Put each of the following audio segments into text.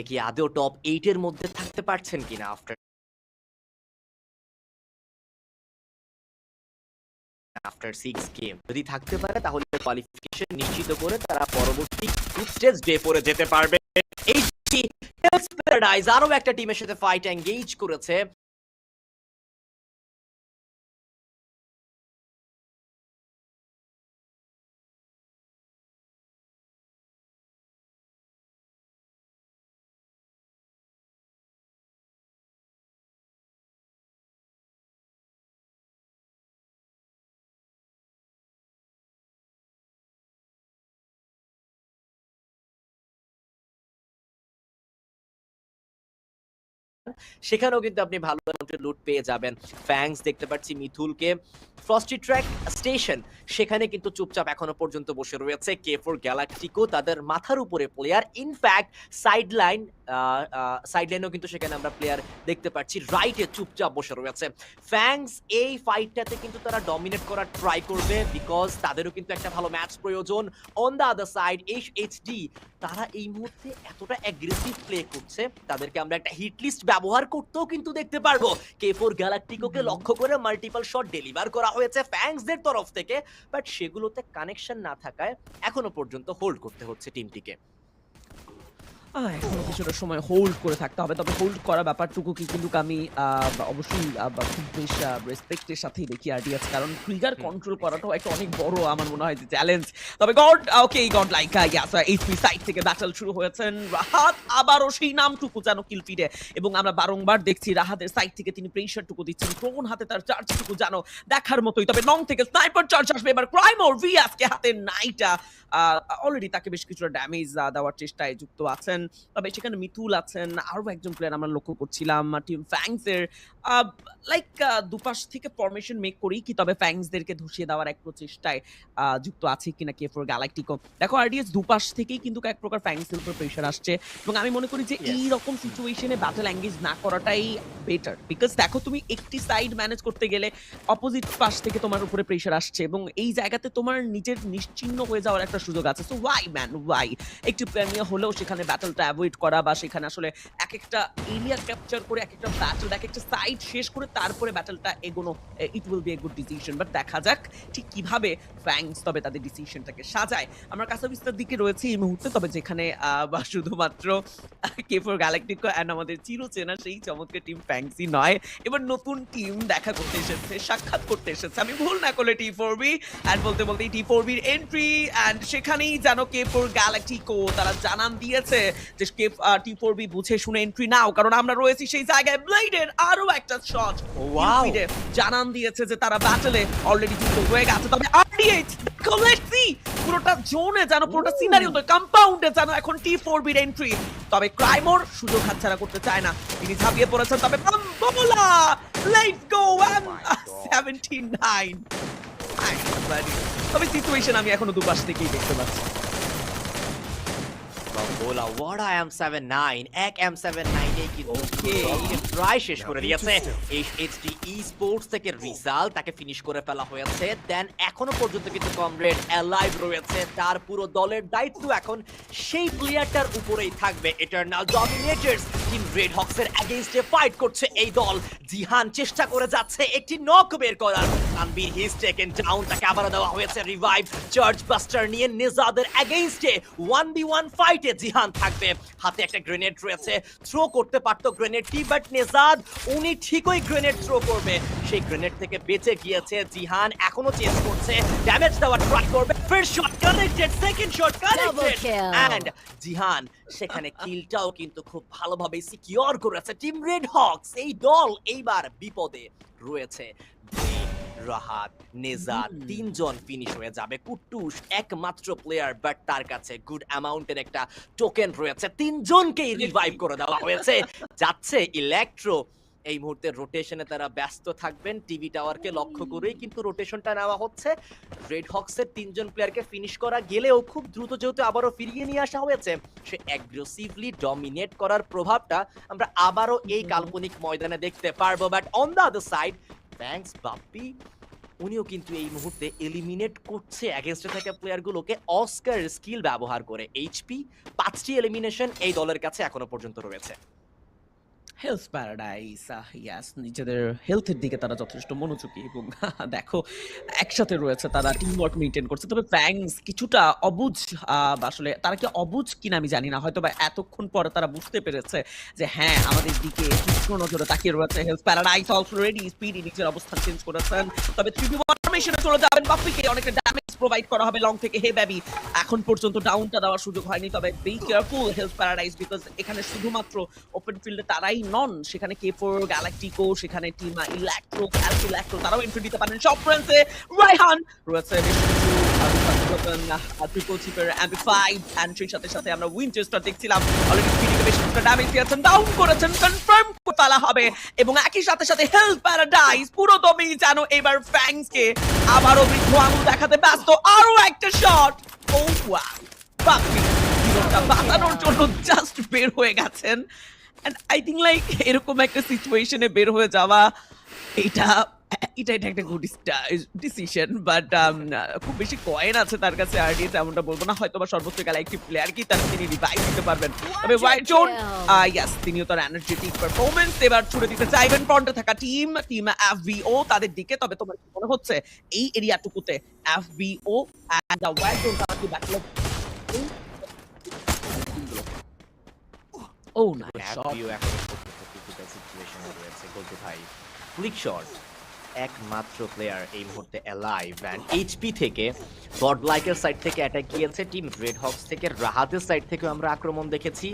এ কি আদৌ top eight এর মধ্যে থাকতে পারছেন কিনা আফটার আফটার সিক্স গেম যদি থাকতে পারে, তাহলে কোয়ালিফিকেশন নিশ্চিত করে তারা পরবর্তী গ্রুপ স্টেজ ডে পরে যেতে পারবে। এই প্যারাডাইজ আরও একটা টিমের সাথে ফাইট এঙ্গেজ করেছে। সেখানেও কিন্তু আপনি ভালো লুট পেয়ে যাবেন। ফ্যাংস দেখতে পাচ্ছি মিথুলকে। ফ্রস্টি ট্র্যাক স্টেশন সেখানে কিন্তু চুপচাপ এখনও পর্যন্ত বসে রয়েছে কে ফোর গ্যালাক্টিকো তাদের মাথার উপরে player in fact side line side কিন্তু সেখানে আমরা প্লেয়ার দেখতে পাচ্ছি। রাইটে চুপচাপ বসে রয়েছে। ফ্যাংস এই ফাইটটাতে কিন্তু তারা ডমিনেট করার ট্রাই করবে বিকজ তাদেরও কিন্তু একটা ভালো ম্যাচ প্রয়োজন। On the other side H HD তারা এই মুহূর্তে এতটা অ্যাগ্রেসিভ প্লে করছে তাদেরকে আমরা একটা হিট লিস্ট ব্যবহার করতেও কিন্তু দেখতে পারব। কে ফোর গ্যালাক্টিকোকে লক্ষ্য করে মাল্টিপল শট ডেলিভার করা হয়েছে ফ্যাংসদের তরফ থেকে। বাট সেগুলোতে কানেকশন না থাকায় এখনও পর্যন্ত হোল্ড করতে হচ্ছে টিমটিকে কিছুটা সময় হোল্ড করে থাকতে হবে। তবে হোল্ড করা ব্যাপারটুকু কি কিন্তু আমি অবশ্যই খুব বেশ রেসপেক্টের সাথেই দেখি আরডিএস কারণ ট্রিগার কন্ট্রোল করাটাও একটা অনেক বড় আমার মনে হয় যে চ্যালেঞ্জ তবে God okay God Like yes HP side থেকে ব্যাটল শুরু হয়েছেন। রাহাত আবারও সেই নামটুকু যেন কিলফিডে এবং আমরা বারংবার দেখছি রাহাতের সাইড থেকে তিনি প্রেশারটুকু দিচ্ছেন। কোন হাতে তার চার্জটুকু জানো দেখার মতোই। তবে নং থেকে স্নাইপার চার্জ আসবে। এবার ক্রাইম ওর ভিয়াসকে হাতে নাইটা অলরেডি তাকে বেশ কিছুটা ড্যামেজ দেওয়ার চেষ্টায় যুক্ত আছেন। তবে সেখানে মিতুল আছেন আরও একজন প্লেয়ার আমরা লক্ষ্য করছিলাম টিম ফ্যাংস এর। লাইক দুপাশ থেকে ফরমেশন মেক করি কি তবে ফ্যাংসদেরকে ধসিয়ে দেওয়ার এক প্রচেষ্টায় যুক্ত আছে কিনা কে ফোর গ্যালাক্টিকো দেখো আরডিএস দুপাশ থেকেই কিন্তু এক প্রকার ফ্যাংসের উপর প্রেশার আসছে এবং আমি মনে করি যে. এই রকম সিচুয়েশনে ব্যাটল এঙ্গেজ না করাটাই বেটার বিকজ দেখো তুমি একটি সাইড ম্যানেজ করতে গেলে অপোজিট পাশ থেকে তোমার উপরে প্রেশার আসছে এবং এই জায়গাতে তোমার নিজের নিশ্চিহ্ন হয়ে যাওয়ার একটা সুযোগ আছে। সো ওয়াই ম্যান ওয়াই একটু প্ল্যানিয়া হলেও সেখানে ব্যাটলটা অ্যাভয়েড করা বা সেখানে আসলে এক একটা এরিয়া ক্যাপচার করে এক একটা ব্যাটল এক একটা সাইড শেষ করে তারপরে ব্যাটলটা এগোনো it will be a good decision but দেখা যাক ঠিক কীভাবে ফ্যাংস তবে তাদের ডিসিশনটাকে সাজায়। আমরা কাসাবিস্তার দিকে রয়েছি এই মুহূর্তে, তবে যেখানে শুধুমাত্র কে ফোর গ্যালাক্টিকো অ্যান্ড আমাদের চিরচেনা সেই চমৎকার টিম ফ্যাংসি নয়। এবার নতুন টিম দেখা করতে এসেছে, সাক্ষাৎ করতে এসেছে। আমি ভুল না করলে টি ফোর বি অ্যান্ড বলতে বলতে টি ফোর বির এন্ট্রি অ্যান্ড সেখানেই যেন কে ফোর গ্যালাক্টিকো তারা জানান দিয়েছে। যে কে টি ফোর বি বুঝে শুনে এন্ট্রি নাও কারণ আমরা রয়েছি সেই জায়গায়। ব্লেডের আরও একটা শট! জানান দিয়েছে যে তারা ব্যাটলে অলরেডি যুক্ত হয়ে গেছে। তবে আরডিএইচ দেখো পুরোটা জোনে যেন পুরোটা সিনারিওতে কম্পাউন্ডে যেন এখন টি ফোর বির এন্ট্রি তবে ক্রাইমোর সুযোগ হাতছাড়া করতে চায় না। তিনি ঝাঁপিয়ে পড়েছেন তবে বাম্বোলা let's go Oh my God. 79 তবে সিচুয়েশন আমি এখনও দুপাশ থেকেই দেখতে পাচ্ছি। বলা ওয়াড়া এম সেভেন নাইন এক এম সেভেন নাইনে কিন্তু প্রায় শেষ করে দিয়েছে এই এইচডি ই স্পোর্টস থেকে রিজাল্ট তাকে ফিনিশ করে ফেলা হয়েছে দেন এখনও পর্যন্ত কিন্তু কমরেড অ্যালাইভ রয়েছে তার পুরো দলের দায়িত্ব এখন সেই প্লেয়ারটার উপরেই থাকবে এটার নাম ডমিনেটরস টিম রেড হক্সের এগেইনস্টে ফাইট করছে এই দল। জিহান চেষ্টা করে যাচ্ছে একটি নক বের করার। তানবীর হিজ টেকেন ডাউন তাকে আবারও দেওয়া হয়েছে রিভাইভ চার্জ বাস্টার নিয়ে নিজাদের বি ওয়ান ফাইটে জিহান থাকবে। হাতে একটা গ্রেনেড রয়েছে থ্রো করতে পারতো গ্রেনেডটি বাট নেজাদ উনি ঠিকই গ্রেনেড থ্রো করবে। সেই গ্রেনেড থেকে বেঁচে গিয়েছে জিহান এখনও চেস করছে। ড্যামেজ দেওয়ার ট্রাই করবে। First shot connected second shot connected and Jihan সেখানে কিলটাও কিন্তু খুব ভালোভাবে সিকিউর করেছে টিম রেড হকস এই দল এইবার বিপদে রয়েছে। রাহাত তিনজন ফিনিশ হয়ে যাবে। কুট্টুস একমাত্র প্লেয়ার বাট তার কাছে গুড অ্যামাউন্টের একটা টোকেন রয়েছে। তিনজনকেই রিভাইভ করে দেওয়া হয়েছে। যাচ্ছে ইলেকট্রো এই মুহূর্তে রোটেশনে তারা ব্যস্ত থাকবেন। টিভি টাওয়ারকে লক্ষ্য করেই কিন্তু রোটেশনটা নেওয়া হচ্ছে। রেড হক্সের তিনজন প্লেয়ারকে ফিনিশ করা গেলেও খুব দ্রুত যেহেতু আবারও ফিরিয়ে নিয়ে আসা হয়েছে, সে অ্যাগ্রেসিভলি ডমিনেট করার প্রভাবটা আমরা আবারও এই কাল্পনিক ময়দানে দেখতে পারব। But on the other side thanks Bappi, উনিও কিন্তু এই মুহূর্তে এলিমিনেট করছে অ্যাগেনস্টে থাকা প্লেয়ারগুলোকে অস্কার স্কিল ব্যবহার করে। এইচপি পাঁচটি এলিমিনেশন এই দলের কাছে এখনও পর্যন্ত রয়েছে। হেলথ প্যারাডাইস ইয়াস নিজেদের হেলথের দিকে তারা যথেষ্ট মনোযোগী এবং দেখো একসাথে রয়েছে তারা টিম ওয়ার্ক মেনটেন করছে। তবে ফ্যাংস কিছুটা আহ, আসলে তারা কি অবুঝ কিনা আমি জানি না। হয়তো বা এতক্ষণ পরে তারা বুঝতে পেরেছে যে হ্যাঁ আমাদের দিকে তীক্ষ্ণ নজরে তাকিয়ে রয়েছে Health Paradise also ready Speedy নিজের অবস্থান চেঞ্জ করেছেন। তবে ফরমেশনে চলে যাবেন। বাপ্পিকে অনেকটা ড্যামেজ প্রোভাইড করা হবে লং থেকে। হে বেবি এখন পর্যন্ত ডাউনটা দেওয়ার সুযোগ হয়নি, তবে be careful health paradise because এখানে শুধুমাত্র ওপেন ফিল্ডে তারাই নন সেখানে কে ফোর গ্যালাকটিকো সেখানে টিম ইলেকট্রো ক্যালসি ইলেকট্রো তারাও এন্ট্রি দিতে পারেন। সব ফ্রেন্ডসে রাইহান রয়েছে আবারও বৃদ্ধ আঙুল দেখাতে ব্যস্ত আরও একটা শট ও ওয়াও বাঁচানোর জন্য জাস্ট বের হয়ে গেছেন। এন্ড আই থিঙ্ক লাইক এরকম একটা সিচুয়েশনে বের হয়ে যাওয়া, এটা এটা এটা একটা গুড ডিসিশন বাট um, খুব বেশি কয়েন আছে তার কাছে আরডিএস এমনটা বলব না। হয়তো বা সর্বোচ্চ গেলে একটি প্লেয়ার কি তার তিনি রিভাইভ দিতে পারবেন। তবে হোয়াইট জোন ইয়াস তিনিও তার এনার্জেটিক পারফরমেন্স এবার ছুড়ে দিতে চাইবেন। ফ্রন্টে থাকা টিম টিম এফবিও তাদের দিকে। তবে তোমার কি মনে হচ্ছে এই এরিয়াটুকুতে এফবিও দ্য হোয়াইট জোন তারা কি ব্যাটল ও না হ্যাপিও এখন সিচুয়েশনে রয়েছে বলতে ভাই ফ্লিক শট একমাত্র প্লেয়ার এই মুহূর্তে অ্যালাইভ অ্যান্ড এইচপি থেকে গড লাইকের সাইড থেকে অ্যাটাক গিয়েছে টিম রেড হক্স থেকে রাহাতের সাইড থেকেও আমরা আক্রমণ দেখেছি।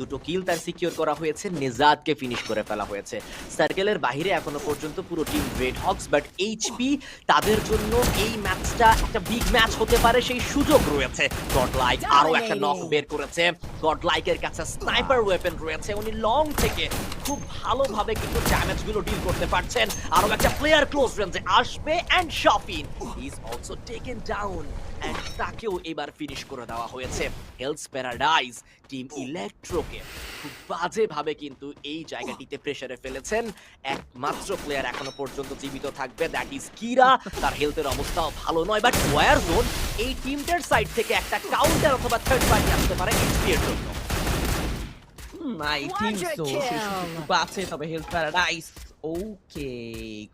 দুটো কিল তার সিকিউর করা হয়েছে নিজাদকে ফিনিশ করে ফেলা হয়েছে। সার্কেলের বাইরে এখনও পর্যন্ত পুরো team Red Hawks but HP তাদের জন্য এই ম্যাচটা একটা বিগ ম্যাচ হতে পারে সেই সুযোগ রয়েছে। গড লাইক আরও একটা নক বের করেছে। গড লাইকের কাছে স্নাইপার ওয়েপেন রয়েছে উনি লং থেকে খুব ভালোভাবে কিন্তু ড্যামেজগুলো ডিল করতে পারছেন। আরও একটা প্লেয়ার ক্লোজ রেঞ্জে আসবে and shopping is also taken down তাকেও এবার ফিনিশ করে দেওয়া হয়েছে। হেলস প্যারাডাইজ টিম ইলেকট্রোকে খুব বাজেভাবে কিন্তু এই জায়গাটিতে প্রেসারে ফেলেছেন। একমাত্র প্লেয়ার এখনও পর্যন্ত জীবিত থাকবে দ্যাট ইজ কিরা তার হেলথের অবস্থাও ভালো নয় বাট ওয়ার জোন এই টিমটার সাইড থেকে একটা কাউন্টার অথবা থার্ড পার্টি আসতে পারে এইচপি এর জন্য। তবে হেলথ প্যারাডাইস ওকে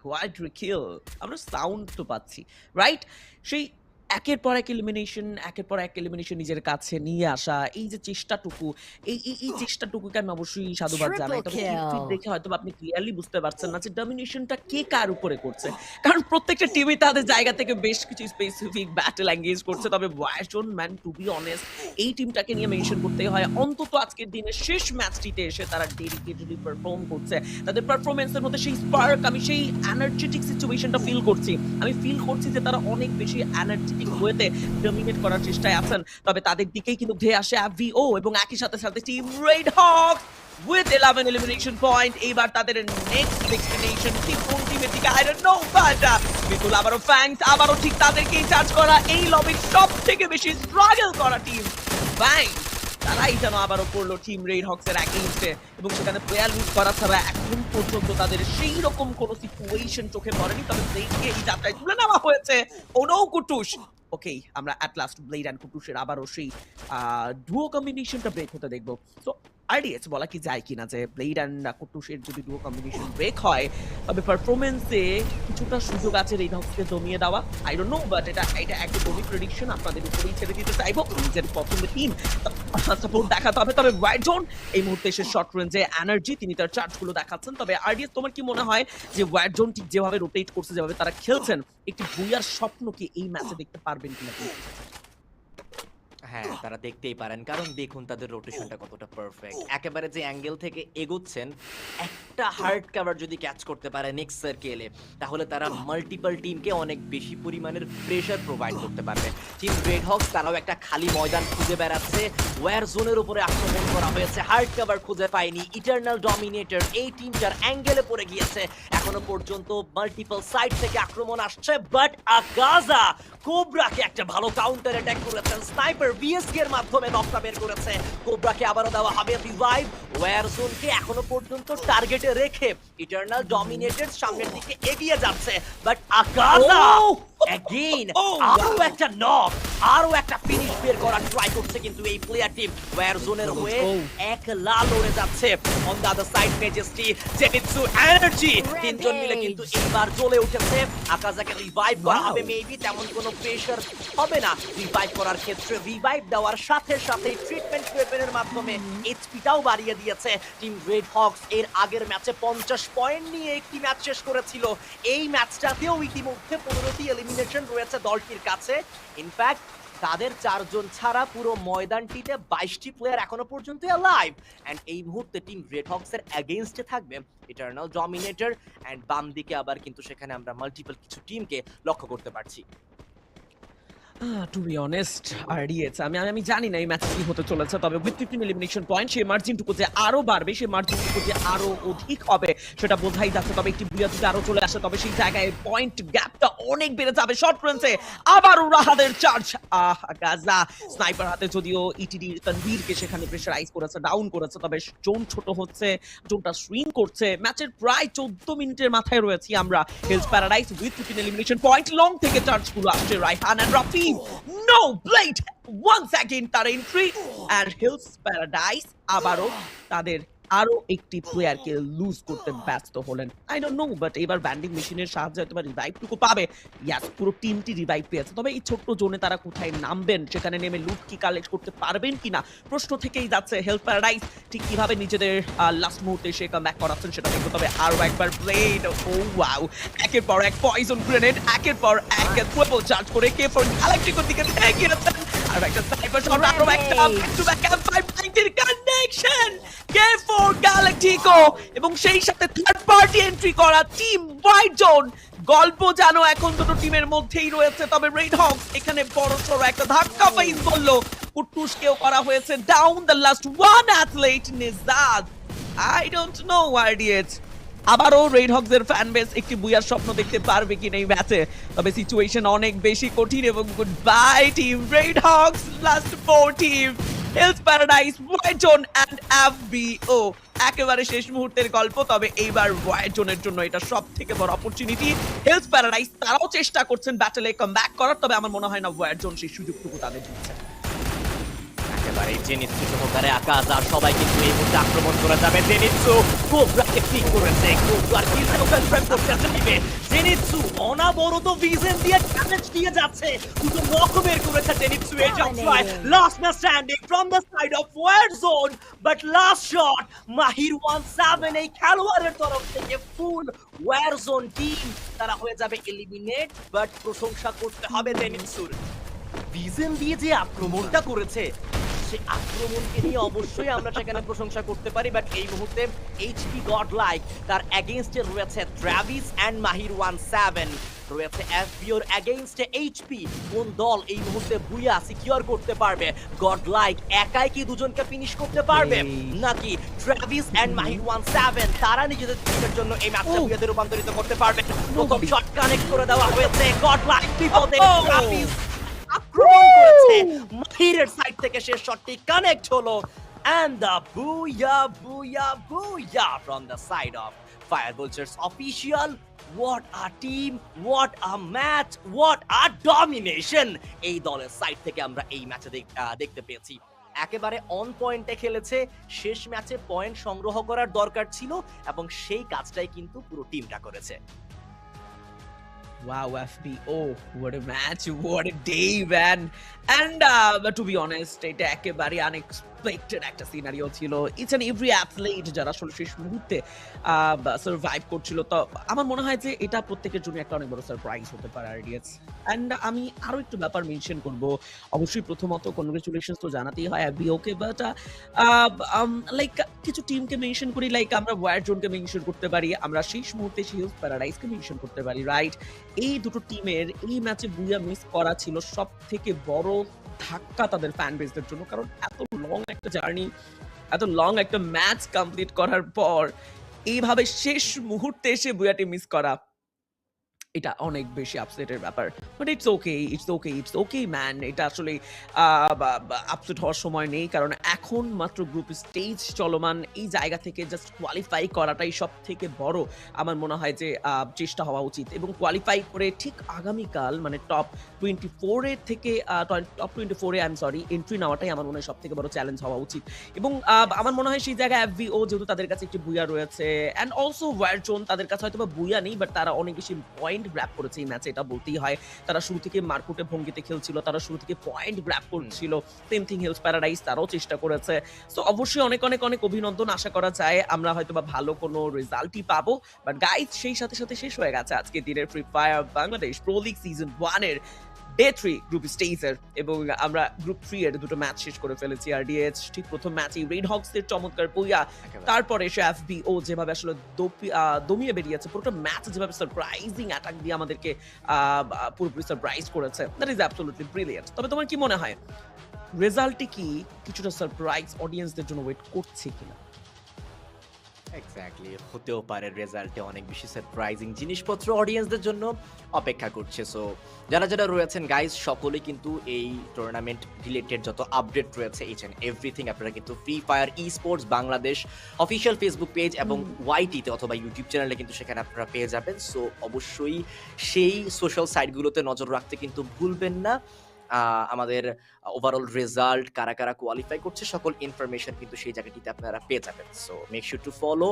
কোয়াড্রি কিল আমরা সাউন্ড তো পাচ্ছি রাইট সেই একের পর এক এলিমিনেশন একের পর এক এলিমিনেশন নিজের কাছে নিয়ে আসা এই যে চেষ্টাটুকু এই এই চেষ্টাটুকুকে আমি অবশ্যই সাধুবাদ জানাই। তবে. দেখে হয়তো আপনি ক্লিয়ারলি বুঝতে পারছেন না যে ডমিনেশনটা কে কার উপরে করছে। কারণ প্রত্যেকটা টিমই তাদের জায়গা থেকে বেশ কিছু স্পেসিফিক ব্যাটেল এঙ্গেজ করছে। তবে ওয়াইজন ম্যান টু বি অনেস্ট এই টিমটাকে নিয়ে মেনশন করতে হয়। অন্তত আজকের দিনের শেষ ম্যাচটিতে এসে তারা ডেডিকেটেডলি পারফর্ম করছে। তাদের পারফরমেন্সের মধ্যে সেই স্পার্ক আমি সেই এনার্জেটিক সিচুয়েশনটা ফিল করছি। আমি ফিল করছি যে তারা অনেক বেশি এনার্জেটিক ওয়েতে ডমিনেট করার চেষ্টায় আছেন। তবে তাদের দিকেই কিন্তু ধেয়ে আসে ও এবং একই সাথে সাথে team Red Hawk with 11 elimination point এবার তাদের নেক্সট ডেস্টিনেশন ঠিক কোন টিমের দিকে? I don't know but Bipul আবারও ফ্যাংস আবারও ঠিক তাদেরকেই চার্জ করা। এই লবির সব থেকে বেশি স্ট্রাগল করা টিম ফ্যাংস তারাই যেন আবারও করল টিম রেড হক্সের এগেইনস্টে এবং সেখানে প্লেয়ার লুজ করা ছাড়া এখন পর্যন্ত তাদের সেই রকম কোনো সিচুয়েশন চোখে পড়েনি, তবে ব্লেডকে এই যাত্রায় তুলে নেওয়া হয়েছে। ওনো কুটুস! ওকে আমরা অ্যাট লাস্ট ব্লেড অ্যান্ড কুটুসের আবারও সেই ডুও কম্বিনেশনটা ব্রেক হতে দেখব। সো আইডিএস বলা কি যায় কিনা যে ব্লেড অ্যান্ড কুটুসের যদি ডুও কম্বিনেশন ব্রেক হয়, তবে পারফরমেন্সে কিছুটা সুযোগ আছে রেড হক্সকে জমিয়ে দেওয়া। আই ডোন্ট নো বাট এটা এটা একদমই প্রেডিকশন আপনাদের উপরেই ছেড়ে দিতে চাইব। নিজের পছন্দের টিম সাপোর্ট দেখাতে হবে তবে হোয়াইট জোন এই মুহূর্তে এসে শর্ট রেঞ্জে এনার্জি তিনি তার চার্জগুলো দেখাচ্ছেন তবে আরডিএস তোমার কি মনে হয় যে হোয়াইট জোন ঠিক যেভাবে রোটেট করছে, যেভাবে তারা খেলছেন, একটি ভুইয়ার স্বপ্ন কি এই ম্যাচে দেখতে পারবেন কিনা? হ্যাঁ তারা দেখতেই পারেন। কারণ দেখুন তাদের রোটেশনটা কতটা পারফেক্ট একেবারে যে অ্যাঙ্গেল থেকে এগোচ্ছেন একটা হার্ড কাভার যদি ক্যাচ করতে পারে নেক্সট সার্কেলে তাহলে তারা মাল্টিপল টিমকে অনেক বেশি পরিমাণের প্রেশার প্রোভাইড করতে পারবে। টিম রেড হক্স তারাও একটা খালি ময়দান খুঁজে বেড়াচ্ছে। ওয়্যার জোনের উপরে আক্রমণ করা হয়েছে। হার্ড কাভার খুঁজে পায়নি। ইটারনাল ডমিনেটর এই টিমটার অ্যাঙ্গেলে পড়ে গিয়েছে। এখনও পর্যন্ত মাল্টিপল সাইড থেকে আক্রমণ আসছে। বাট আগাজা কোবরাকে একটা ভালো কাউন্টার অ্যাটাক করেছেন। স্নাইপার বিএসকে এর মাধ্যমে নকটা বের করেছে। কোবরাকে আবারও দেওয়া হবে রিভাইভ। ওয়ারজোনকে এখনও পর্যন্ত টার্গেটে রেখে ইটারনাল ডমিনেটেড সামনের দিকে এগিয়ে যাচ্ছে। বাট আকাশা! অ্যাগেইন Oh, আরও! একটা নক আরও একটা ফিনিশ বের করার ট্রাই করছে কিন্তু এই প্লেয়ার টিম ওয়্যার জোনের হয়ে. এক লাল যাচ্ছে। On other side Majesty Zenitsu energy তিনজন মিলে কিন্তু এবার জ্বলে উঠেছে। আকাজাকে রিভাইভ করা হবে মেবি তেমন কোনো হবে না। রিভাইভ করার ক্ষেত্রে রিভাইভ দেওয়ার সাথে সাথে ট্রিটমেন্ট ওয়েপেনের মাধ্যমে এইচপিটাও বাড়িয়ে দিয়েছে। টিম রেড হকস এর আগের ম্যাচে পঞ্চাশ পয়েন্ট নিয়ে একটি ম্যাচ শেষ করেছিল। এই ম্যাচটাতেও ইতিমধ্যে পনেরোটি এলিমিনেশন রয়েছে দলটির কাছে। ইনফ্যাক্ট তাদের চারজন ছাড়া পুরো ময়দানটিতে বাইশটি প্লেয়ার এখনও পর্যন্ত লাইভ অ্যান্ড এই মুহূর্তে টিম রেড হক্সের এর এগেইনস্টে থাকবে ইটার্নাল ডমিনেটর অ্যান্ড বাম দিকে আবার কিন্তু সেখানে আমরা মাল্টিপল কিছু টিমকে লক্ষ্য করতে পারছি। টু বি অনেস্ট আরডিএস আমি, আমি- জানি না এই ম্যাচ কি হতে চলেছে, তবে উইথ ফিফটিন এলিমিনেশন পয়েন্ট সেই মার্জিনটুকু যে আরও বাড়বে, সেই মার্জিনটুকু যে আরও অধিক হবে, সেটা বোঝাই যাচ্ছে। তবে একটি বুয়া যদি আরও চলে আসে, তবে সেই জায়গায় পয়েন্ট গ্যাপটা অনেক বেড়ে যাবে। শর্ট রেঞ্জে আবারও রাহাদের চার্জ আহ, গাজা। স্নাইপার হাতে যদিও E ইটিডি তানভীরকে সেখানে প্রেশারাইজ করেছে ডাউন করেছে, তবে জোন ছোট হচ্ছে জোনটা সুইং করছে। ম্যাচের প্রায় চোদ্দ মিনিটের মাথায় রয়েছি আমরা। Hills paradise with fifteen elimination point long থেকে চার্জগুলো আসছে Raihan and Rafi no blade once again তার এন্ট্রি অ্যান্ড হিলস প্যারাডাইস আবারও তাদের আরও একটি প্লেয়ারকে লুজ করতে ব্যস্ত হলেন। আই ডোন্ট নো বাট এবার ব্যান্ডিং মেশিনের সাহায্যে হয়তো রিভাইভটুকু পাবে। ইয়াস পুরো টিমটি রিভাইভ পেয়েছে। তবে এই ছোট্ট জোনে তারা কোথায় নামবেন সেখানে নেমে লুট কি কালেক্ট করতে পারবেন কিনা প্রশ্ন থেকেই যাচ্ছে হেলথ প্যারাডাইস ঠিক কীভাবে নিজেদের লাস্ট মুহূর্তে সে কাম ব্যাক করাচ্ছেন সেটা দেখতে তবে আরও একবার প্লেড ও ওয়াও একের পর এক পয়জন গ্রেনেড একের পর এক ট্রিপল চার্জ করে কে ফোর গ্যালাক্টিকোর দিকে এগিয়ে যাচ্ছেন আর একটা স্নাইপার শট আরও একটা back to back camp five connection K four Galactico এবং সেই সাথে থার্ড পার্টি এন্ট্রি করা টিম হোয়াইট জোন গল্প জানো, এখন দুটো টিমের মধ্যেই রয়েছে। তবে রেড হকস এখানে বড় সড়ো একটা ধাক্কা কুটুসকেও করা হয়েছে down the last one athlete নিজাদ I don't know idiot আবারও রেড হকস এর ফ্যান বেস একটি বুয়ার স্বপ্ন দেখতে পারবে কিনা এই ম্যাচে তবে সিচুয়েশন অনেক বেশি কঠিন এবং goodbye team Red Hawks last four team Health Paradise White Zone and FBO একেবারে শেষ মুহূর্তের গল্প, তবে এইবার হোয়াইট জোনের জন্য এটা সব থেকে বড় অপরচুনিটি হেলথ প্যারাডাইস তারাও চেষ্টা করছেন ব্যাটেলে কাম ব্যাক করার, তবে আমার মনে হয় না হোয়াইট জোন সেই সুযোগটুকু তাদের দিচ্ছে। একেবারে জেনিৎসু সহকারে আক্রমণ করে যাবে। জেনিৎসু জেনিৎসু অনাবরত ভিজন দিয়ে চ্যালেঞ্জ দিয়ে যাচ্ছে। দুটো নক বের করেছে জেনিৎসু এই job try last match standing from the side of War Zone but last shot Mahir one seven এই খেলোয়াড়ের তরফ থেকে ফুল ওয়ার জোন টিম তারা হয়ে যাবে এলিমিনেট বাট প্রশংসা করতে হবে জেনিৎসুর ভিজন দিয়ে যে আক্রমণটা করেছে সেই আক্রমণকে নিয়ে অবশ্যই আমরা সেখানে প্রশংসা করতে পারি বাট এই মুহূর্তে এইচপি গড লাইক তার এগেইনস্টে রয়েছে Travis and Mahir one seven রয়েছে এফবিওর এগেইনস্টে এইচপি কোন দল এই মুহূর্তে বুয়া সিকিউর করতে পারবে? গড লাইক একাই কি দুজনকে ফিনিশ করতে পারবে? নাকি Travis and Mahir one seven তারা নিজেদের টিমের জন্য এই ম্যাচটা. বুয়াতে রূপান্তরিত করতে পারবে? প্রথম শট কানেক্ট করে দেওয়া হয়েছে গড লাইক বিপদে Oh. আক্রমণ করেছে। মাহিরের সাইড থেকে শেষ শটটি কানেক্ট হলো। And the booyah booyah booyah from the side of Fire Vultures official. What a team what a match what a domination! এই দলের সাইড থেকে আমরা এই ম্যাচে দেখতে পেয়েছি। একেবারে অন পয়েন্টে খেলেছে। শেষ ম্যাচে পয়েন্ট সংগ্রহ করার দরকার ছিল এবং সেই কাজটাই কিন্তু পুরো টিমটা করেছে। Wow, FBO, what a match, what a day, man. And uh, to be honest, এটা একেবারে আনএক্সপেক্টেড একটা সিনারিও ছিল। ইটস অ্যান এভরি অ্যাথলেট যারা আসলে শেষ মুহূর্তে সার্ভাইভ করছিল তো আমার মনে হয় যে এটা প্রত্যেকের জন্য একটা অনেক বড় সারপ্রাইজ হতে পারে আইডিয়াস অ্যান্ড আমি আরও একটু ব্যাপার মেনশন করব। অবশ্যই প্রথমত কনগ্রেচুলেশন তো জানাতেই হয় এফবিওকে বাট লাইক কিছু টিমকে মেনশন করি লাইক আমরা ওয়ার জোনকে মেনশন করতে পারি আমরা শেষ মুহূর্তে শিলস প্যারাডাইসকে মেনশন করতে পারি রাইট এই দুটো টিমের এই ম্যাচে বুয়া মিস করা ছিল সব থেকে বড় ধাক্কা তাদের ফ্যান বেসদের জন্য। কারণ এত লং একটা জার্নি এত লং একটা ম্যাচ কমপ্লিট করার পর, এইভাবে শেষ মুহূর্তে এসে বুয়াটি মিস করা এটা অনেক বেশি আপসেটের ব্যাপার। But it's okay it's okay it's okay man এটা আসলে আপসেট হওয়ার সময় নেই। কারণ এখন মাত্র গ্রুপ স্টেজ চলমান। এই জায়গা থেকে জাস্ট কোয়ালিফাই করাটাই সব থেকে বড় আমার মনে হয় যে চেষ্টা হওয়া উচিত। এবং কোয়ালিফাই করে ঠিক আগামীকাল মানে টপ টোয়েন্টি ফোরের থেকে টপ টোয়েন্টি ফোরে আই এম সরি এন্ট্রি নেওয়াটাই আমার মনে হয় সব থেকে বড় চ্যালেঞ্জ হওয়া উচিত। এবং আমার মনে হয় সেই জায়গায় এফভিও যেহেতু তাদের কাছে একটি বুয়া রয়েছে অ্যান্ড অলসো ওয়ারজোন তাদের কাছে হয়তো বা বুয়া নেই বাট তারা অনেক বেশি পয়েন্ট গ্র্যাপ করেছে এই ম্যাচে এটা বলতেই হয়। তারা শুরু থেকে মার্কুটে ভঙ্গিতে খেলছিল, তারা শুরু থেকে পয়েন্ট গ্র্যাপ করছিল। সেম থিং হেলস প্যারাডাইস তারাও চেষ্টা করেছে। সো অবশ্যই অনেক অনেক অনেক অভিনন্দন আশা করা যায়। আমরা হয়তো বা ভালো কোনো রেজাল্টই পাবো। বাট গাইজ সেই সাথে সাথে শেষ হয়ে গেছে আজকে দিনের Free Fire Bangladesh pro league season ওয়ানের ডে থ্রি গ্রুপ স্টেজের এবং আমরা গ্রুপ থ্রি এর দুটো ম্যাচ শেষ করে ফেলেছি আর ডিএচ ঠিক প্রথম ম্যাচে রেড হকস এর চমৎকার বইয়া তারপরে এসে এফবিও যেভাবে আসলে দমিয়ে বেরিয়েছে পুরোটা ম্যাচ যেভাবে সারপ্রাইজিং অ্যাটাক দিয়ে আমাদেরকে পুরোপুরি সারপ্রাইজ করেছে দ্যাট ইজ অ্যাবসলিউটলি ব্রিলিয়েন্ট তবে তোমার কি মনে হয়? রেজাল্টে কি কিছুটা সারপ্রাইজ অডিয়েন্সদের জন্য ওয়েট করছে কিনা? এক্স্যাক্টলি হতেও পারে রেজাল্টে অনেক বেশি সারপ্রাইজিং জিনিসপত্র অডিয়েন্সদের জন্য অপেক্ষা করছে। সো যারা যারা রয়েছেন গাইজ সকলে কিন্তু এই টুর্নামেন্ট রিলেটেড যত আপডেট রয়েছে এইচ অ্যান্ড এভরিথিং আপনারা কিন্তু Free Fire esports Bangladesh official Facebook page এবং ওয়াইটিতে অথবা ইউটিউব চ্যানেলে কিন্তু সেখানে আপনারা পেয়ে যাবেন। সো অবশ্যই সেই সোশ্যাল সাইটগুলোতে নজর রাখতে কিন্তু ভুলবেন না। আমাদের ওভারঅল রেজাল্ট কারা কারা কোয়ালিফাই করছে, সকল ইনফরমেশন কিন্তু সেই জায়গাটিতে আপনারা পেয়ে যাবেন। So make sure to follow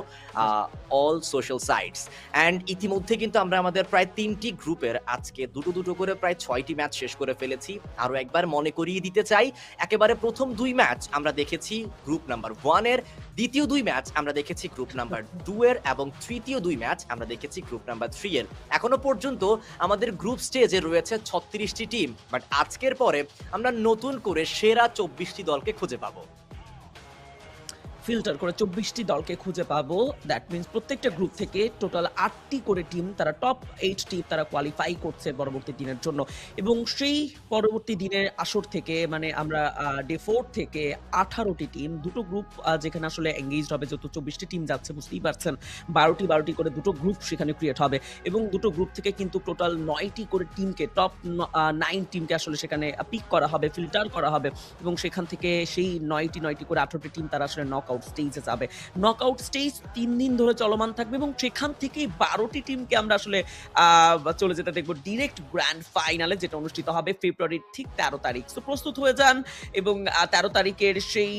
all social sites and ইতিমধ্যে কিন্তু আমরা আমাদের প্রায় তিনটি গ্রুপের আজকে দুটো দুটো করে প্রায় ছয়টি ম্যাচ শেষ করে ফেলেছি। আরও একবার মনে করিয়ে দিতে চাই, একেবারে প্রথম দুই ম্যাচ আমরা দেখেছি গ্রুপ নাম্বার ওয়ানের দ্বিতীয় দুই ম্যাচ আমরা দেখেছি গ্রুপ নাম্বার টু এর, এবং তৃতীয় দুই ম্যাচ আমরা দেখেছি গ্রুপ নাম্বার থ্রি এর। এখনও পর্যন্ত আমাদের গ্রুপ স্টেজে রয়েছে ছত্রিশটি টিম বাট আজকের পরে আমরা নতুন করে সেরা চব্বিশটি দলকে খুঁজে পাবো। ফিল্টার করে চব্বিশটি দলকে খুঁজে পাবো। দ্যাট মিনস প্রত্যেকটা গ্রুপ থেকে টোটাল আটটি করে টিম তারা টপ এইট টিম তারা কোয়ালিফাই করছে পরবর্তী দিনের জন্য। এবং সেই পরবর্তী দিনের আসর থেকে মানে আমরা ডে ফোর থেকে আঠারোটি টিম দুটো গ্রুপ যেখানে আসলে এঙ্গেজ হবে যত চব্বিশটি টিম যাচ্ছে, বুঝতেই পারছেন, বারোটি বারোটি করে দুটো গ্রুপ সেখানে ক্রিয়েট হবে। এবং দুটো গ্রুপ থেকে কিন্তু টোটাল নয়টি করে টিমকে টপ নাইন টিমকে আসলে সেখানে পিক করা হবে ফিল্টার করা হবে। এবং সেখান থেকে সেই নয়টি নয়টি করে আঠারোটি টিম তারা আসলে নক আউট স্টেজে যাবে। নক আউট স্টেজ তিন দিন ধরে চলমান থাকবে এবং সেখান থেকেই বারোটি টিমকে আমরা আসলে চলে যেতে দেখব ডিরেক্ট গ্র্যান্ড ফাইনালে যেটা অনুষ্ঠিত হবে ফেব্রুয়ারির ঠিক তেরো তারিখ। তো প্রস্তুত হয়ে যান এবং তেরো তারিখের সেই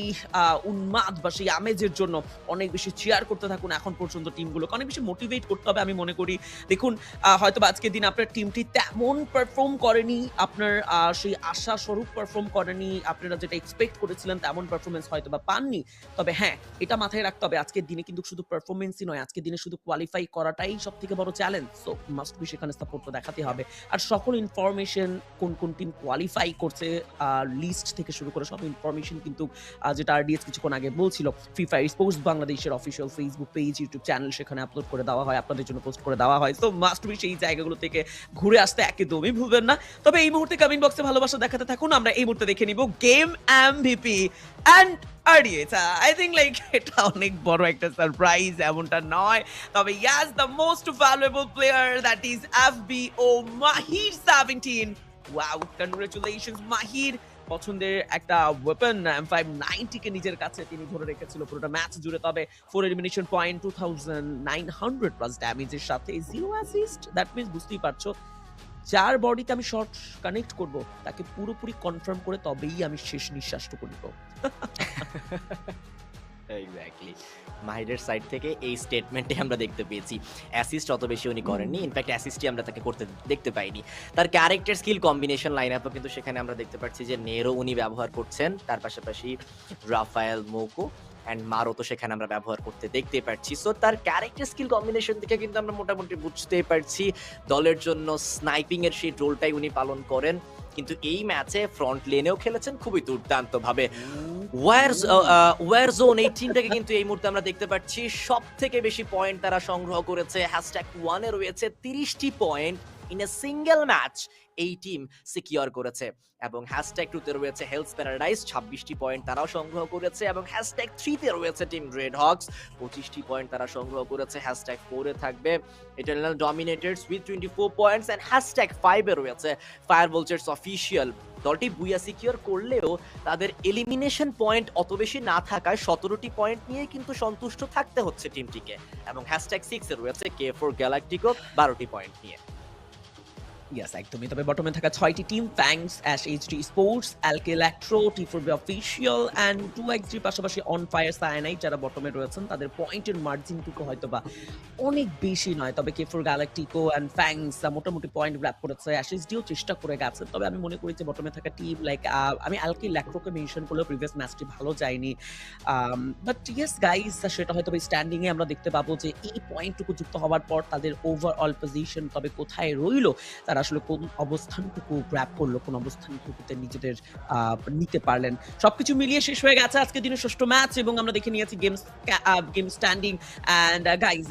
উন্মাদ বা সেই আমেজের জন্য অনেক বেশি চেয়ার করতে থাকুন এখন পর্যন্ত টিমগুলোকে অনেক বেশি মোটিভেট করতে হবে আমি মনে করি। দেখুন হয়তো আজকের দিন আপনার টিমটি তেমন পারফর্ম করেনি, আপনার সেই আশা স্বরূপ পারফর্ম করেনি, আপনারা যেটা এক্সপেক্ট করেছিলেন তেমন পারফরমেন্স হয়তো বা পাননি। তবে হ্যাঁ এটা মাথায় রাখতে হবে। আজকের দিনে কিন্তু শুধু পারফরমেন্সই নয়, আজকের দিনে শুধু কোয়ালিফাই করাটাই সব থেকে বড় চ্যালেঞ্জ সো মাস্ট বি সেখানে সাপোর্ট তো দেখাতে হবে। আর সকল ইনফরমেশন কোন কোন টিম কোয়ালিফাই করছে লিস্ট থেকে শুরু করে সব ইনফরমেশন কিন্তু যেটা আরডিএস কিছুক্ষণ আগে বলছিল ফিফা স্পোর্টস বাংলাদেশের official Facebook page YouTube channel সেখানে আপলোড করে দেওয়া হয়, আপনাদের জন্য পোস্ট করে দেওয়া হয়। তো মাস্ট বি সেই জায়গাগুলো থেকে ঘুরে আসতে একদমই ভুলবেন না। তবে এই মুহূর্তে কমেন্ট বক্সে ভালোবাসা দেখাতে থাকুন। আমরা এই মুহূর্তে দেখে নিব game MVP and I think like এটা অনেক বড় একটা সারপ্রাইজ এমনটা নয়। তবে yes the most valuable player that is FBO Mahir 17 wow Mahir পছন্দের একটা ওয়েপন এম ফাইভ নাইনটিকে নিজের কাছে তিনি ধরে রেখেছিল পুরোটা ম্যাচ জুড়ে। তবে four elimination point two thousand nine hundred plus ড্যামেজের সাথে জিরো অ্যাসিস্ট দ্যাট মিনস বুঝতেই পারছ। যার বডিতে আমি শর্ট কানেক্ট করব, তাকে পুরোপুরি কনফার্ম করে তবেই আমি শেষ নিঃশ্বাসটুকু নিব। এক্স্যাক্টলি মাহিরের সাইড থেকে এই স্টেটমেন্টে আমরা দেখতে পেয়েছি। অ্যাসিস্ট অত বেশি উনি করেননি। ইনফ্যাক্ট অ্যাসিস্টই আমরা তাকে করতে দেখতে পাইনি। তার ক্যারেক্টার স্কিল কম্বিনেশন লাইন আপও কিন্তু সেখানে আমরা দেখতে পাচ্ছি যে নেরো উনি ব্যবহার করছেন। তার পাশাপাশি রাফায়েল মোকো অ্যান্ড মারও তো সেখানে আমরা ব্যবহার করতে দেখতে পাচ্ছি সো তার ক্যারেক্টার স্কিল কম্বিনেশন থেকে কিন্তু আমরা মোটামুটি বুঝতেই পারছি। দলের জন্য স্নাইপিংয়ের সেই রোলটাই উনি পালন করেন। কিন্তু এই ম্যাচে ফ্রন্ট লেনেও খেলেছেন খুবই দুর্দান্ত ভাবে ওয়ার ওয়ার জোন এই টিমটাকে কিন্তু এই মুহূর্তে আমরা দেখতে পাচ্ছি। সব থেকে বেশি পয়েন্ট তারা সংগ্রহ করেছে। হ্যাশট্যাগ ওয়ানে রয়েছে তিরিশটি point in a single match এই টিম সিকিওর করেছে। এবং হ্যাশট্যাগ টুতে রয়েছে হেলথ প্যারাডাইস ছাব্বিশটি পয়েন্ট তারাও সংগ্রহ করেছে এবং হ্যাশট্যাগ থ্রিতে রয়েছে টিম রেড হকস পঁচিশটি পয়েন্ট তারা সংগ্রহ করেছে হ্যাশট্যাগ ফোরে থাকবে। Eternal Dominateds with twenty four points and hashtag ফাইভে রয়েছে ফায়ার বোলচার্স অফিসিয়াল দলটি বুয়া সিকিওর করলেও তাদের এলিমিনেশন পয়েন্ট অত বেশি না থাকায় সতেরোটি পয়েন্ট নিয়ে কিন্তু সন্তুষ্ট থাকতে হচ্ছে টিমটিকে এবং হ্যাশট্যাগ সিক্সে রয়েছে কে ফোর গ্যালাকটিকো বারোটি পয়েন্ট নিয়ে। ইয়েস একদমই। তবে বটমে থাকা ছয়টি team Fangs Ash HD sports অ্যালকে Electro T four B official and two X G পাশাপাশি অন ফায়ার সায়ানাইট যারা বটমে রয়েছেন, তাদের পয়েন্টের মার্জিনটুকু হয়তো বা অনেক বেশি নয়। তবে K four galactico and fangs মোটামুটি পয়েন্ট গ্র্যাপ করেছে। অ্যাশ এইচডিও চেষ্টা করে গেছে। তবে আমি মনে করি যে বটমে থাকা টিম লাইক আমি অ্যালকে ইলেকট্রোকে মেনশন করলেও প্রিভিয়াস ম্যাচটি ভালো যায়নি। বাট ইয়েস গাইস সেটা হয়তো স্ট্যান্ডিং এ আমরা দেখতে পাবো যে এই পয়েন্টটুকু যুক্ত হওয়ার পর তাদের ওভারঅল পজিশন তবে কোথায় রইল, তারা আসলে কোন অবস্থানটুকু গ্র্যাপ করল, কোন অবস্থানটুকুতে নিজেদের নিতে পারলেন। সবকিছু মিলিয়ে শেষ হয়ে গেছে আজকে দিনের ষষ্ঠ ম্যাচ এবং আমরা দেখে নিয়েছি games game standing and guys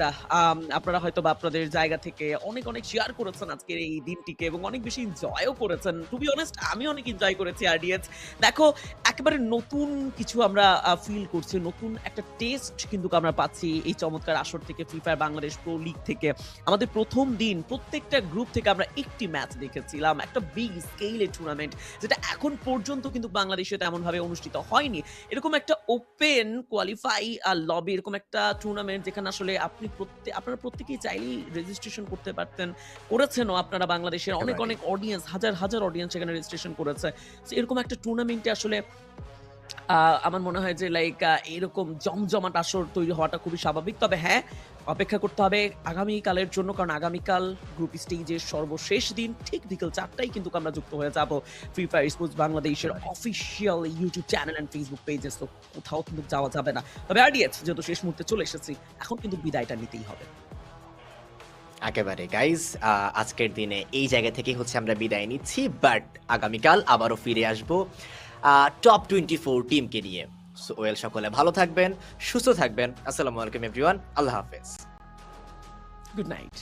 আপনারা হয়তো বা আপনাদের জায়গা থেকে অনেক অনেক শেয়ার করেছেন আজকের এই দিনটিকে এবং অনেক বেশি এনজয়ও করেছেন। টু বি অনেস্ট আমি অনেক এনজয় করেছি আরডিএস দেখো, একেবারে নতুন কিছু আমরা ফিল করছি, নতুন একটা টেস্ট কিন্তু আমরা পাচ্ছি এই চমৎকার আসর থেকে free fire Bangladesh pro league থেকে। আমাদের প্রথম দিন প্রত্যেকটা গ্রুপ থেকে আমরা একটি ম্যাচ দেখেছিলাম একটা বিগ স্কেলের টুর্নামেন্ট যেটা এখন পর্যন্ত কিন্তু বাংলাদেশে তেমন ভাবে অনুষ্ঠিত হয়নি। এরকম একটা ওপেন কোয়ালিফাই আর লবি এরকম একটা টুর্নামেন্ট যেখানে আসলে আপনি প্রত্যেক আপনারা প্রত্যেকেই চাইলেই রেজিস্ট্রেশন করতে পারতেন করেছেনও আপনারা বাংলাদেশের অনেক অনেক অডিয়েন্স হাজার হাজার অডিয়েন্স সেখানে রেজিস্ট্রেশন করেছে। এরকম একটা টুর্নামেন্টে আসলে আমার মনে হয় যে লাইক এরকম জমজমাট আসর তৈরি হওয়াটা খুবই স্বাভাবিক। তবে হ্যাঁ অপেক্ষা করতে হবে আগামীকালের জন্য কারণ আগামীকাল গ্রুপ স্টেজের সর্বশেষ দিন ঠিক বিকেল চারটায় কিন্তু আমরা যুক্ত হয়ে যাব ফ্রি ফায়ার স্পোর্টস বাংলাদেশের official YouTube channel and Facebook pages তো কোথাও কিন্তু যাওয়া যাবে না। তবে আরডিএস যেহেতু শেষ মুহূর্তে চলে এসেছি এখন কিন্তু বিদায়টা নিতেই হবে। একেবারে গাইজ আজকের দিনে এই জায়গা থেকে হচ্ছে আমরা বিদায় নিচ্ছি বাট আগামীকাল আবারও ফিরে আসব টপ টোয়েন্টি ফোর টিমকে নিয়ে। ওয়েল সকলে ভালো থাকবেন সুস্থ থাকবেন। আসসালামু আলাইকুম এভরিওয়ান আল্লাহ হাফেজ। Good night